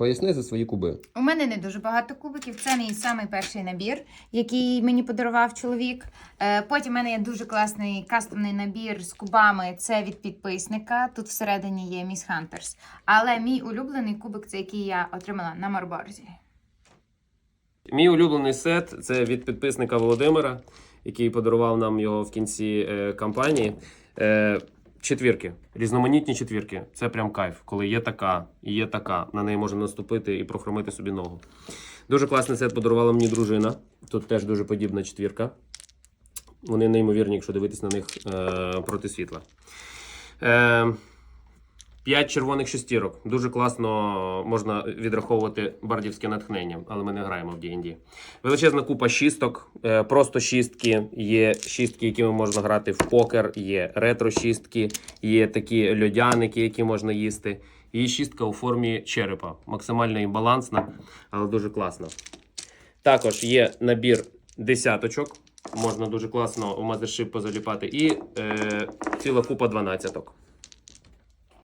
Поясни за свої куби. У мене не дуже багато кубиків. Це мій самий перший набір, який мені подарував чоловік. Е, Потім у мене є дуже класний кастомний набір з кубами. Це від підписника. Тут всередині є Miss Hunters. Але мій улюблений кубик це який я отримала на Марборзі. Мій улюблений сет це від підписника Володимира, який подарував нам його в кінці е, кампанії. Четвірки, різноманітні четвірки. Це прям кайф. Коли є така і є така, на неї можна наступити і прохромити собі ногу. Дуже класний сет подарувала мені дружина. Тут теж дуже подібна четвірка. Вони неймовірні, якщо дивитись на них е, проти світла. Е, П'ять червоних шестірок. Дуже класно можна відраховувати бардівське натхнення, але ми не граємо в D&D. Величезна купа шісток, е, просто шістки. Є шістки, якими можна грати в покер, є ретро-шістки, є такі льодяники, які можна їсти. І шістка у формі черепа. Максимально імбалансна, але дуже класна. Також є набір десяточок. Можна дуже класно в мазершип позаліпати. І е, ціла купа дванадцяток.